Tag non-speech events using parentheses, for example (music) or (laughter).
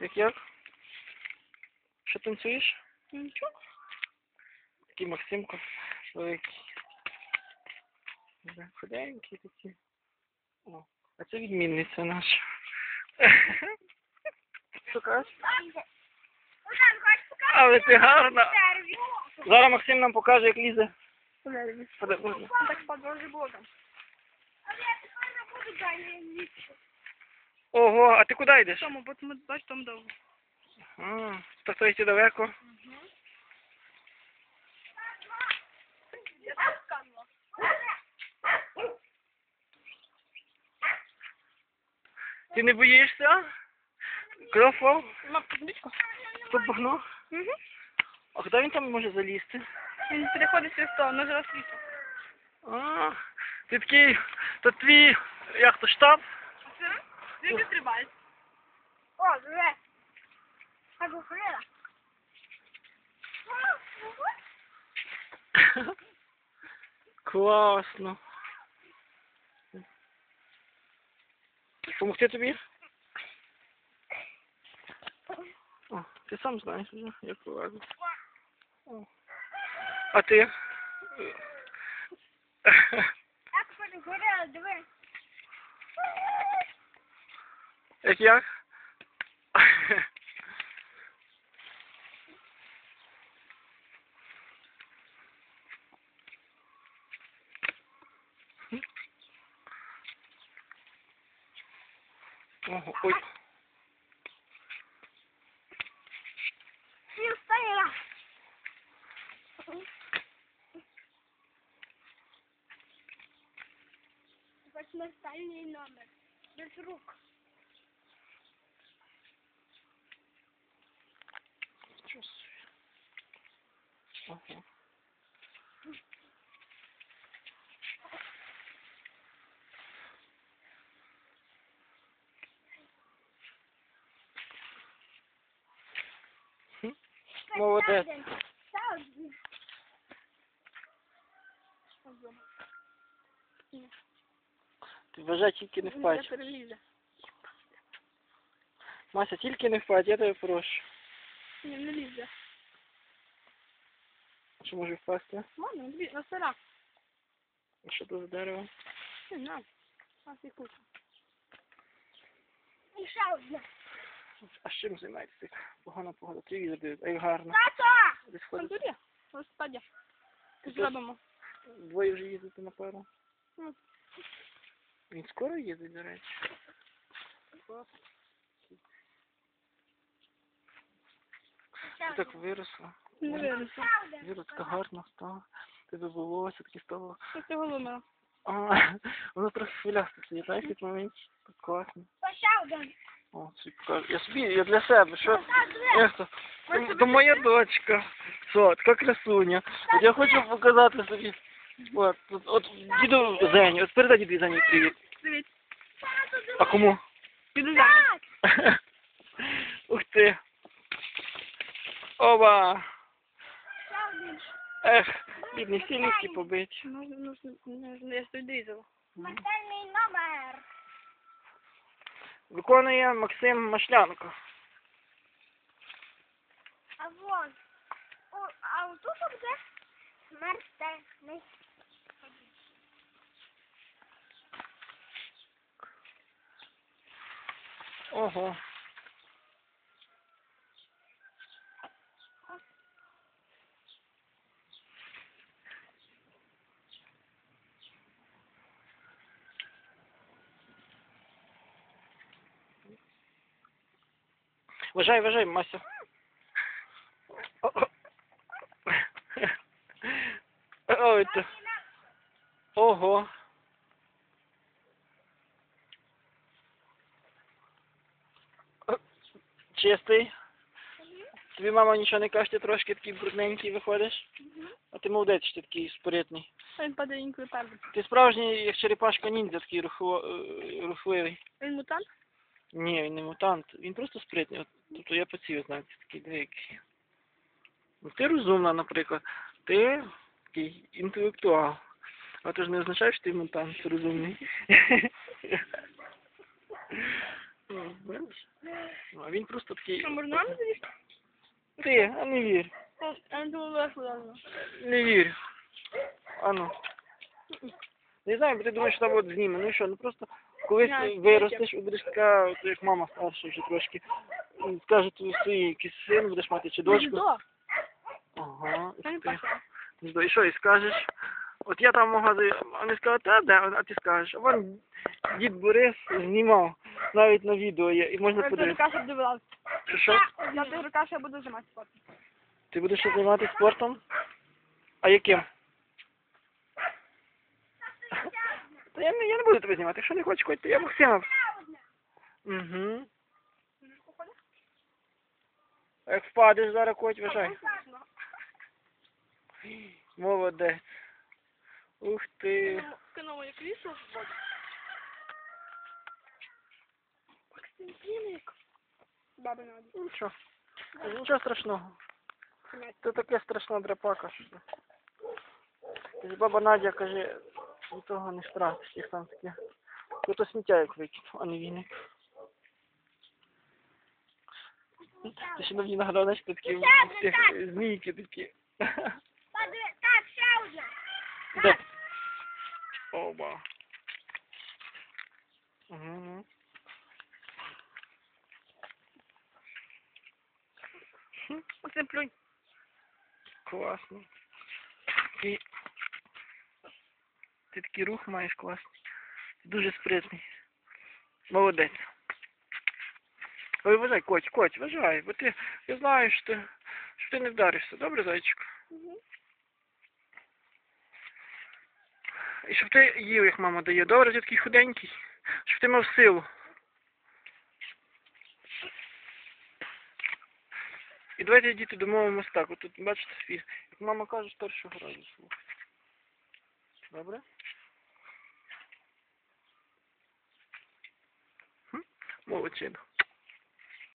Як як? Що танцюєш? Нічого. Такий Максимко великий. Да, Худенький такий. О, а це відмінниця наша. (laughs) Що кажеш? Але ти гарна. Зараз Максим нам покаже, як лізе. Подай, можна? Так подорожі було там. Ого, а ти куди йдеш? Тому, бо ми бач там довго. А, то йти далеко. Ти не боїшся? Крофов? Мам, подивіться. Тут багно? Угу. А куди він там може залізти? Він переходить через то, на зараз світло. А, ти такий, то твій, як то штаб? Не стрибає. О, диви. Так укрила. Класно. Помогти тобі? О, ти сам знаєш вже, як вилазити. А ти? Так укрила, диви. Як як? Ого, ой. Всі встала. Смертельний номер. Без рук. Ого. Хм, Молодець. Саудин. Ти вважай, тільки не Він впадь. перелізе. Мася, тільки не впадь, я тебе прошу. Ні, не лізе. Чи може впасти? Ладно, дві, на стара. А Що тут за дерево? Не знаю. А ти куча. І ще одна. А з чим займаєтеся? Погана погода, телевізор дивиться, ай гарно. Тато! Десь ходить. тут є. Розпадя. Зробимо. Двоє вже їздити на пару. Ну. Він скоро їздить, до речі. Ти так виросла. Не вирішив. Віра така гарна стала. Тебе волосся таке стало. Що ти голумила? А, воно трохи хвилясте сидить, знаєш, як момент. Так класно. О, собі покажу. Я собі, я для себе, що? То моя дочка. Що, така красуня. От я хочу показати собі. От, от, от діду Зені, от передай діду Зені привіт. Привіт. А кому? Піду (laughs) Ух ти. Оба. Ех, бідні всі ліки побиті. Ну, ну, знаю, я стой дизел. Смертельний номер. Виконує Максим Машлянко. А вон. О, а отут буде смертельний. Ого. Вважай, вважай, Мася. Ой, то. Ого. Чистий. Тобі мама нічого не каже, ти трошки такий брудненький виходиш. А ти молодець, що ти такий споритний. Він падає інколи. Ти справжній, як черепашка ніндзя, такий е, рухливий. Він мутант? Ні, він не мутант, він просто спритний. От, тобто я по цій ознаці такий двійкий. Ну, ти розумна, наприклад. Ти такий інтелектуал. А то ж не означає, що ти мутант розумний. М. Ну, А він просто такий. Що, можна нам? Ти, а не вір. Не думаю, верху. Не вірю. А ну. Не знаю, бо ти думаєш, що там от зніме. Ну і що, ну просто колись виростеш і будеш така, як мама старша вже трошки. Скаже твій свій якийсь син, будеш мати чи дочку. До. Ага. І ти- І що, і скажеш? От я там в магазині, вони скажуть, а де? А ти скажеш, а вон дід Борис знімав, навіть на відео є, і можна Я тигр подивитися. каша буду вилазити. Що, що? Я буду займатися спортом. Ти будеш займатися спортом? А яким? Та я, не- я не буду тебе знімати, якщо не хочеш, ходь, то я Максима. Угу. Як впадеш зараз, коть, вважай. Молодець. Ух ти. Кинув моє крісло в воду. Баби надо. Нічого. Нічого страшного. Це таке страшна драпака, що. це. Баба Надя каже, від того не страшиш, їх там таке. Тут сміття як викинув, а не віник. Ти ще нові нагадав, тут такі в тих змійки такі. Так, ще одна. Де? Оба. Угу. Максим, плюнь. Класно. Ти, ти такий рух маєш класний. Дуже спритний. Молодець. Ой, вважай, коть, коть, вважай, бо ти, я знаю, що ти, що ти не вдаришся. Добре, зайчик? І щоб ти їв, як мама дає. Добре, ти такий худенький. Щоб ти мав силу. І давайте, діти, домовимось так. От тут, бачите, як мама каже, з першого разу слухай. Добре? Молодчина.